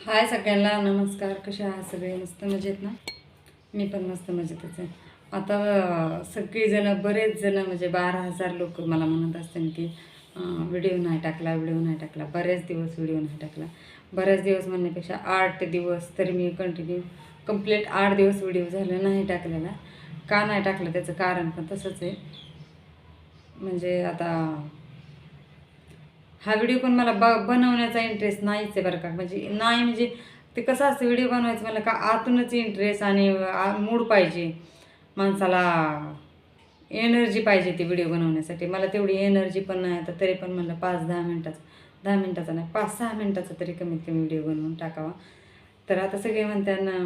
हाय सगळ्यांना नमस्कार. कसे आहात सगळे? मस्त मजेत ना? मी पण मस्त मजेतच आहे. आता सगळीजणं बरेच जण म्हणजे बारा हजार लोक मला म्हणत असतात की व्हिडिओ नाही टाकला व्हिडिओ नाही टाकला. बरेच दिवस व्हिडिओ नाही टाकला. बरेच दिवस म्हणण्यापेक्षा आठ दिवस तरी मी कंटिन्यू कंप्लीट आठ दिवस व्हिडिओ झाला नाही टाकलेला. का नाही टाकलं त्याचं कारण पण तसंच आहे. म्हणजे आता हा व्हिडिओ पण मला ब बनवण्याचा इंटरेस्ट नाहीच आहे बरं का. म्हणजे नाही म्हणजे ते कसं असतं व्हिडिओ बनवायचं मला का आतूनच इंटरेस्ट आणि मूड पाहिजे. माणसाला एनर्जी पाहिजे ती व्हिडिओ बनवण्यासाठी. मला तेवढी एनर्जी पण नाही आता तरी पण म्हणलं पाच दहा मिनटाचा दहा मिनटाचा नाही पाच सहा मिनटाचा तरी कमीत कमी व्हिडिओ बनवून टाकावा. तर आता सगळे म्हणताना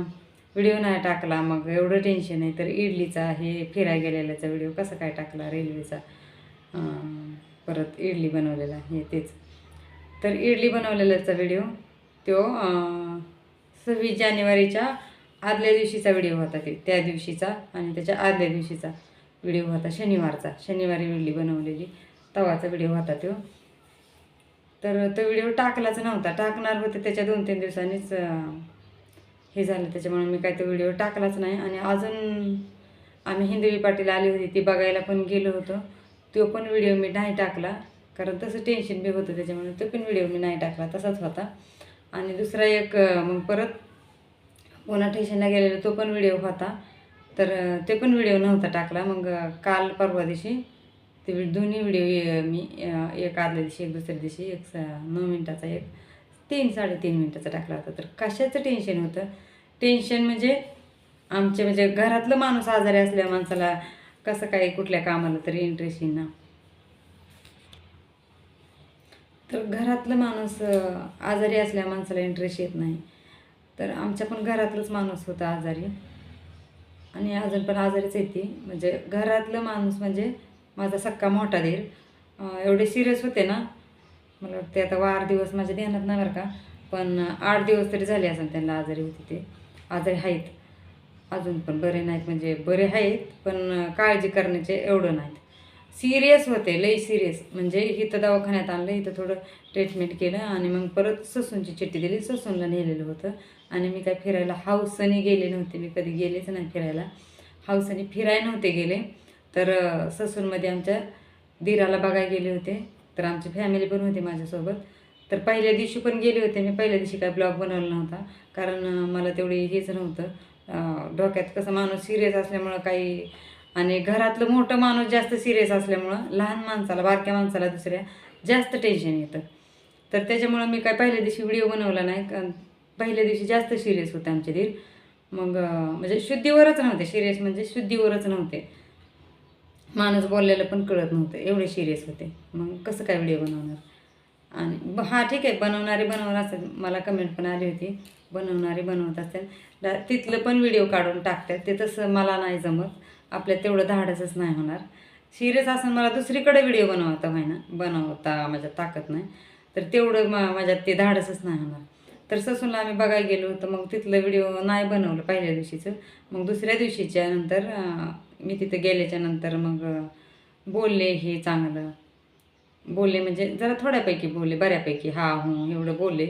व्हिडिओ नाही टाकला मग एवढं टेन्शन आहे तर इडलीचा हे फिरायला गेलेल्याचा व्हिडिओ कसा काय टाकला रेल्वेचा परत इडली बनवलेला हे तेच. तर इडली बनवलेल्याचा व्हिडिओ तो सव्वीस जानेवारीच्या आदल्या दिवशीचा व्हिडिओ होता ते त्या दिवशीचा आणि त्याच्या आदल्या दिवशीचा व्हिडिओ होता शनिवारचा. शनिवारी इडली बनवलेली तवाचा व्हिडिओ होता तो. तर तो व्हिडिओ टाकलाच नव्हता. टाकणार होते त्याच्या दोन तीन दिवसांनीच हे झालं. त्याच्यामुळे मी काय तो व्हिडिओ टाकलाच नाही. आणि अजून आम्ही हिंदवी पाटील आली होती ती बघायला पण गेलो होतो. तो पण व्हिडिओ मी नाही टाकला. कारण तसं टेन्शन बी होतं त्याच्यामुळे तो पण व्हिडिओ मी नाही टाकला. तसाच होता. आणि दुसरा एक मग परत पुन्हा टेन्शनला गेलेला तो पण व्हिडिओ होता. तर ते पण व्हिडिओ नव्हता टाकला. मग काल परवा दिवशी ते दोन्ही व्हिडिओ मी एक आदल्या दिवशी एक दुसऱ्या दिवशी एक स- नऊ मिनटाचा एक तीन साडेतीन मिनटाचा टाकला होता. तर कशाचं टेन्शन होतं? टेन्शन म्हणजे आमचे म्हणजे घरातलं माणूस आजारी असल्या माणसाला कसं काय कुठल्या कामाला तरी इंटरेस्ट येईन ना. तर घरातलं माणूस आजारी असल्या माणसाला इंटरेस्ट येत नाही. तर आमच्या पण घरातलंच माणूस होता आजारी. आणि अजून पण आजारीच येते म्हणजे घरातलं माणूस म्हणजे माझा सक्का मोठा देईल एवढे सिरियस होते ना. मला वाटते आता वाढदिवस माझ्या ध्यानात नाही बरं का. पण आठ दिवस तरी झाले असेल त्यांना आजारी होते ते. आजारी आहेत. अजून पण बरे नाहीत म्हणजे बरे आहेत पण काळजी करण्याचे एवढं नाहीत. सिरियस होते लई सिरियस म्हणजे इथं दवाखान्यात आणलं इथं थोडं ट्रीटमेंट केलं आणि मग परत ससूनची चिठ्ठी दिली. ससूनला नेलेलं होतं. आणि मी काय फिरायला हाऊसने गेले नव्हते. मी कधी गेलेच नाही फिरायला. हाऊसने फिरायला नव्हते गेले. तर ससूनमध्ये आमच्या दिराला बघायला गेले होते. तर आमची फॅमिली पण होती माझ्यासोबत. तर पहिल्या दिवशी पण गेले होते. मी पहिल्या दिवशी काय ब्लॉग बनवला नव्हता. कारण मला तेवढी हेच नव्हतं. डोक्यात कसं माणूस सिरियस असल्यामुळं काही आणि घरातलं मोठं माणूस जास्त सिरियस असल्यामुळं लहान माणसाला बारक्या माणसाला दुसऱ्या जास्त टेन्शन येतं. तर त्याच्यामुळं मी काय पहिल्या दिवशी व्हिडिओ बनवला नाही कारण पहिल्या दिवशी जास्त सिरियस होते आमचे दीर. मग म्हणजे शुद्धीवरच नव्हते सिरियस म्हणजे शुद्धीवरच नव्हते. माणूस बोललेलं पण कळत नव्हतं एवढे सिरियस होते. मग कसं काय व्हिडिओ बनवणार? आणि हां हा ठीक आहे बनवणारे बनवणार असेल मला कमेंट पण आली होती. बनवणारे बनवत असेल तिथलं पण व्हिडिओ काढून टाकतात. ते तसं मला नाही जमत. आपल्या तेवढं धाडसच नाही होणार. सिरियस असून मला दुसरीकडे व्हिडिओ बनवता ना बनवता माझ्यात ताकद नाही. तर तेवढं मा माझ्यात ते धाडसच नाही होणार. तर ससूनला आम्ही बघायला गेलो होतो. मग तिथलं व्हिडिओ नाही बनवलं पहिल्या दिवशीचं. मग दुसऱ्या दिवशीच्या नंतर मी तिथं गेल्याच्यानंतर मग बोलले हे चांगलं. बोलले म्हणजे जरा थोड्यापैकी बोलले बऱ्यापैकी हा हो एवढं बोलले.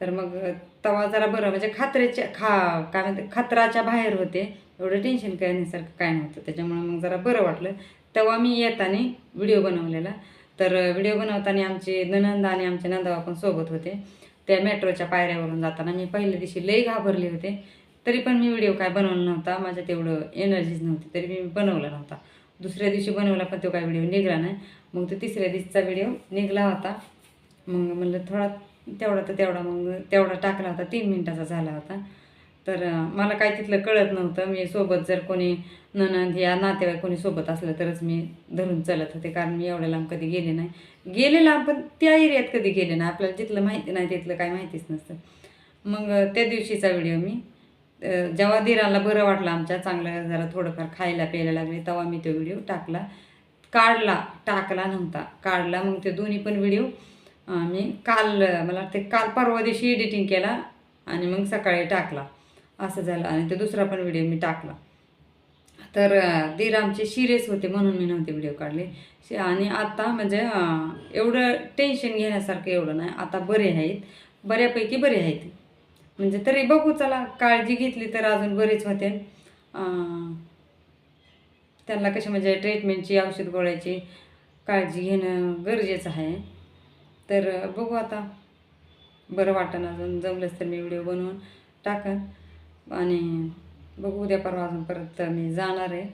तर मग तवा जरा बरं म्हणजे खात्रेच्या खा काय म्हणते खात्राच्या बाहेर होते. एवढं टेन्शन करण्यासारखं काय नव्हतं त्याच्यामुळे मग जरा बरं वाटलं. तेव्हा मी येताना व्हिडिओ बनवलेला. तर व्हिडिओ बनवताना आमचे ननंद आणि आमचे नंदाबा पण सोबत होते. त्या मेट्रोच्या पायऱ्यावरून जाताना मी पहिल्या दिवशी लई घाबरले होते. तरी पण मी व्हिडिओ काय बनवला नव्हता. माझ्या तेवढं एनर्जीच नव्हती. तरी मी बनवला नव्हता. दुसऱ्या दिवशी बनवला पण तो काय व्हिडिओ निघाला नाही. मग तो तिसऱ्या दिवशीचा व्हिडिओ निघाला होता. मग म्हणलं थोडा तेवढा तर तेवढा मग तेवढा टाकला होता तीन मिनटाचा झाला होता. तर मला काय तिथलं कळत नव्हतं. मी सोबत जर कोणी ननंद या नातेवाईक कोणी सोबत असलं तरच मी धरून चालत होते कारण मी एवढ्या लांब कधी गेले नाही. गेले लांब पण त्या एरियात कधी गेले नाही. आपल्याला जिथलं माहिती नाही तिथलं काय माहितीच नसतं. मग त्या दिवशीचा व्हिडिओ मी जेव्हा दिराला बरं वाटलं आमच्या चांगलं जरा थोडंफार खायला प्यायला लागले तेव्हा मी तो व्हिडिओ टाकला. काढला टाकला नव्हता. काढला मग ते दोन्ही पण व्हिडिओ मी काल मला वाटते काल परवा दिवशी एडिटिंग केला आणि मग सकाळी टाकला. असं झालं आणि तो दुसरा पण व्हिडिओ मी टाकला. तर दीर आमचे सिरियस होते म्हणून मी नव्हते व्हिडिओ काढले. आणि आता म्हणजे एवढं टेन्शन घेण्यासारखं एवढं नाही. आता बरे आहेत. बऱ्यापैकी बरे आहेत. म्हणजे तरी बघू चला काळजी घेतली तर अजून बरेच होते. त्यांना कशी म्हणजे ट्रीटमेंटची औषध गोळ्याची काळजी घेणं गरजेचं आहे. तर बघू आता. बरं वाटन अजून जमलंच तर मी व्हिडिओ बनवून टाकन. आणि बघू उद्या परवा अजून परत मी जाणार आहे.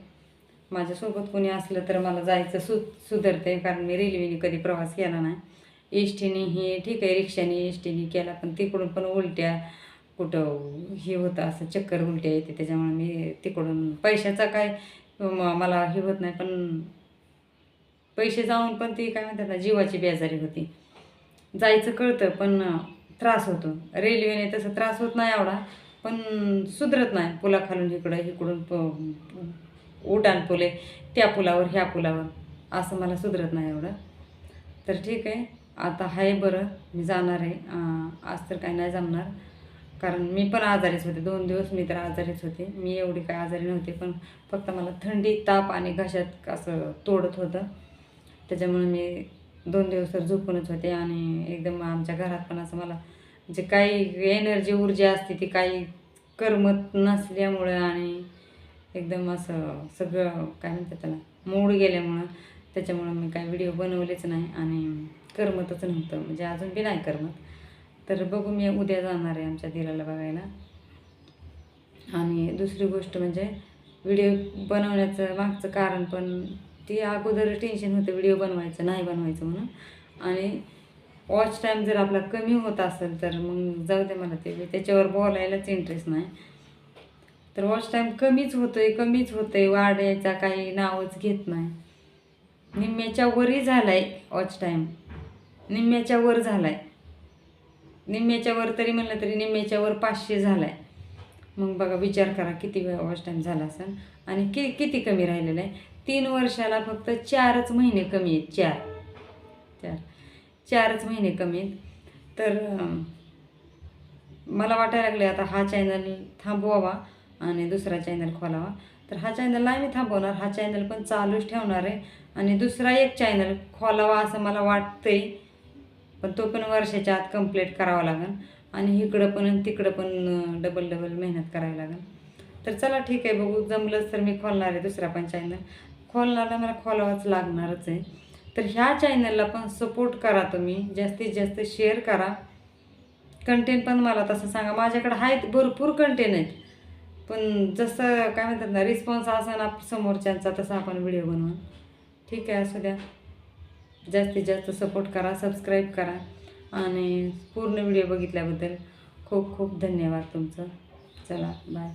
माझ्यासोबत कोणी असलं तर मला जायचं सु सुधरते कारण मी रेल्वेने कधी प्रवास केला नाही. एस हे ठीक आहे रिक्षाने एस केला पण तिकडून पण उलट्या कुठं हे होतं असं चक्कर उलट्या येते. त्याच्यामुळे मी तिकडून पैशाचा काय मला हे होत नाही पण पैसे जाऊन पण ती काय म्हणतात ना जीवाची बेजारी होती. जायचं कळतं पण त्रास होतो. रेल्वेने तसं त्रास होत नाही एवढा पण सुधरत नाही. पुलाखालून इकडं इकडून प उड्डाण पुले त्या पुलावर ह्या पुलावर. असं मला सुधरत नाही एवढं. तर ठीक आहे. आता आहे बरं मी जाणार आहे. आज तर काय नाही जमणार. कारण मी पण आजारीच होते. दोन दिवस मी तर आजारीच होते. मी एवढी काय आजारी नव्हते पण फक्त मला थंडी ताप आणि घशात असं तोडत होतं. त्याच्यामुळे मी दोन दिवस तर झोपूनच होते आणि एकदम आमच्या घरात पण असं मला जे काही एनर्जी ऊर्जा असते ती काही करमत नसल्यामुळं आणि एकदम असं सगळं काय म्हणतात त्याला मूड गेल्यामुळं त्याच्यामुळं मी काय व्हिडिओ बनवलेच नाही आणि करमतच नव्हतं. म्हणजे अजून बी नाही करमत. तर बघू मी उद्या जाणार आहे आमच्या दिराला बघायला. आणि दुसरी गोष्ट म्हणजे व्हिडिओ बनवण्याचं मागचं कारण पण ती अगोदर टेन्शन होतं व्हिडिओ बनवायचं नाही बनवायचं म्हणून. आणि वॉच टाईम जर आपला कमी होत असेल तर मग जाऊ दे मला ते त्याच्यावर बोलायलाच इंटरेस्ट नाही. तर वॉच टाईम कमीच होतोय कमीच होतोय वाढायचा काही नावच घेत नाही. निम्म्याच्या वरही झालाय वॉच टाईम निम्म्याच्या वर झालाय. निम्म्याच्या वर तरी म्हणलं तरी निम्म्याच्या वर पाचशे झालाय. मग बघा विचार करा किती वेळ वॉच टाईम झाला असेल. आणि कि किती कमी राहिलेलं आहे? तीन वर्षाला फक्त चारच महिने कमी आहेत चार. चार. चारच महिने कमी आहेत. तर मला वाटायला लागले आता हा चॅनल थांबवावा आणि दुसरा चॅनल खोलावा. तर हा चॅनल नाही मी थांबवणार हा चॅनल पण चालूच ठेवणार आहे आणि दुसरा एक चॅनल खोलावा असं मला वाटतंय. पण तो पण वर्षाच्या आत कंप्लीट करावा लागेल आणि इकडं पण आणि तिकडं पण डबल डबल मेहनत करावी लागेल. तर चला ठीक आहे बघू जमलंच तर मी खोलणार आहे दुसरा पण चॅनल खोलणारा मला खोलावाच लागणारच आहे. तर ह्या चॅनलला पण सपोर्ट करा तुम्ही. जास्तीत जास्त शेअर करा. कंटेंट पण मला तसं सांगा. माझ्याकडे आहेत भरपूर कंटेंट आहेत. पण जसं काय म्हणतात ना रिस्पॉन्स असा ना समोरच्यांचा तसा आपण व्हिडिओ बनवू. ठीक आहे असू द्या. जास्तीत जास्त सपोर्ट करा सबस्क्राईब करा. आणि पूर्ण व्हिडिओ बघितल्याबद्दल खूप खूप धन्यवाद तुमचं. चला बाय